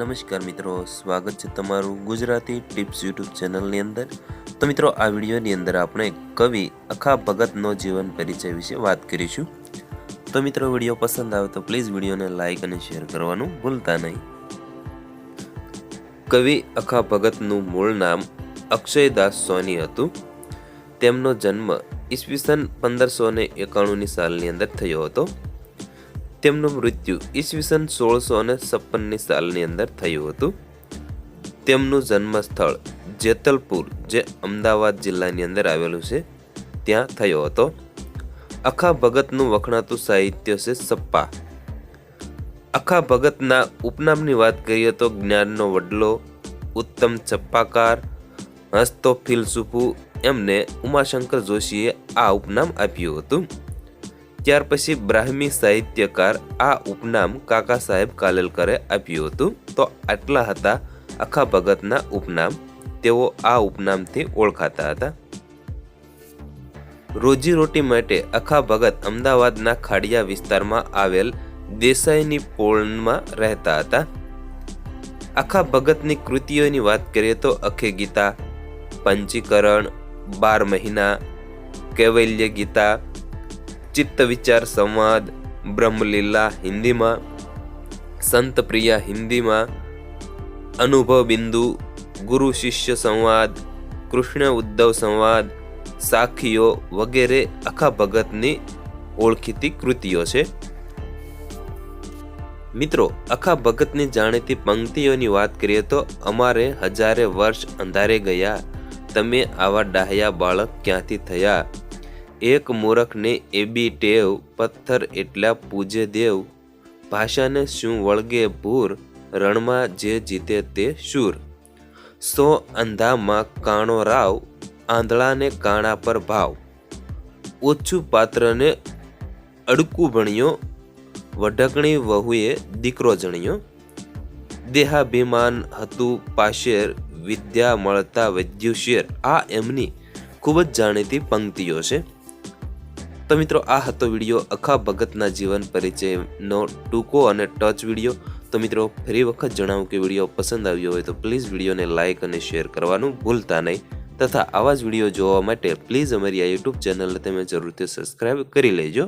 નમસ્કાર મિત્રો, સ્વાગત છે તમારું ગુજરાતી ટિપ્સ યુટ્યુબ ચેનલની અંદર. તો મિત્રો, આ વિડીયોની અંદર આપણે કવિ અખા ભગતનો જીવન પરિચય વિશે વાત કરીશું. તો મિત્રો, વીડિયો પસંદ આવે તો પ્લીઝ વિડીયોને લાઇક અને શેર કરવાનું ભૂલતા નહીં. કવિ અખા ભગતનું મૂળ નામ અક્ષયદાસ સોની હતું. તેમનો જન્મ ઈસવીસન પંદરસો ને એકાણુંની સાલની અંદર થયો હતો. તેમનું મૃત્યુ ઈસવીસન સોળસો અને છપ્પનની સાલની અંદર થયું હતું. તેમનું જન્મસ્થળ જેતલપુર, જે અમદાવાદ જિલ્લાની અંદર આવેલું છે, ત્યાં થયો હતો. અખા ભગતનું વખણાતું સાહિત્ય છે સપ્પા. અખા ભગતના ઉપનામની વાત કરીએ તો જ્ઞાનનો વડલો, ઉત્તમ ચપ્પાકાર હસ્તો ફિલસુફુ એમને ઉમાશંકર જોશીએ આ ઉપનામ આપ્યું હતું. ત્યાર પછી બ્રાહ્મી સાહિત્યકાર આ ઉપનામ કાકા સાહેબ કાલેલકરે આપ્યું હતું. તો આટલા હતા અખા ભગતના ઉપનામ. તેઓ આ ઉપનામથી ઓળખાતા હતા. રોજીરોટી માટે અખા ભગત અમદાવાદના ખાડિયા વિસ્તારમાં આવેલ દેસાઈની પોળમાં રહેતા હતા. આખા ભગતની કૃતિઓની વાત કરીએ તો અખે ગીતા, પંચીકરણ, બાર મહિના, કૈવલ્ય ગીતા ચિત્ત વિચાર સંવાદ, બ્રહ્મલીલા હિન્દીમાં સંત પ્રિયા હિન્દીમાં અનુભવ બિંદુ ગુરુ શિષ્ય સંવાદ, કૃષ્ણ ઉદ્ધવ સંવાદ, સાખીઓ વગેરે અખા ભગતની ઓળખીતી કૃતિઓ છે. મિત્રો અખા ભગતની જાણીતી પંક્તિઓની વાત કરીએ તો અમારે હજારે વર્ષ અંધારે ગયા. તમે આવા ડાહ્યા બાળક ક્યાંથી થયા? એક મૂરખને એબી ટેવ, પથ્થર એટલા પૂજે દેવ. ભાષાને શું વળગે ભૂર, રણમાં જે જીતે તે શૂર. સો અંધામાં કાણો રાવ, આંધળાને કાણા પર ભાવ. ઓછું પાત્રને અડકું ભણ્યો, વઢકણી વહુએ દીકરો જણ્યો. દેહાભિમાન હતું પાશેર, વિદ્યા મળતા વૈદ્યુ આ એમની ખૂબ જ જાણીતી પંક્તિઓ છે. તો મિત્રો, આ હતો વીડિયો અખા ભગતના જીવન પરિચયનો ટૂંકો અને ટચ વીડિયો. તો મિત્રો, ફરી વખત જણાવું કે વીડિયો પસંદ આવ્યો હોય તો પ્લીઝ વિડીયોને લાઇક અને શેર કરવાનું ભૂલતા નહીં. તથા આવા જ વીડિયો જોવા માટે પ્લીઝ અમારી આ યુટ્યુબ ચેનલને તમે જરૂરથી સબસ્ક્રાઈબ કરી લેજો.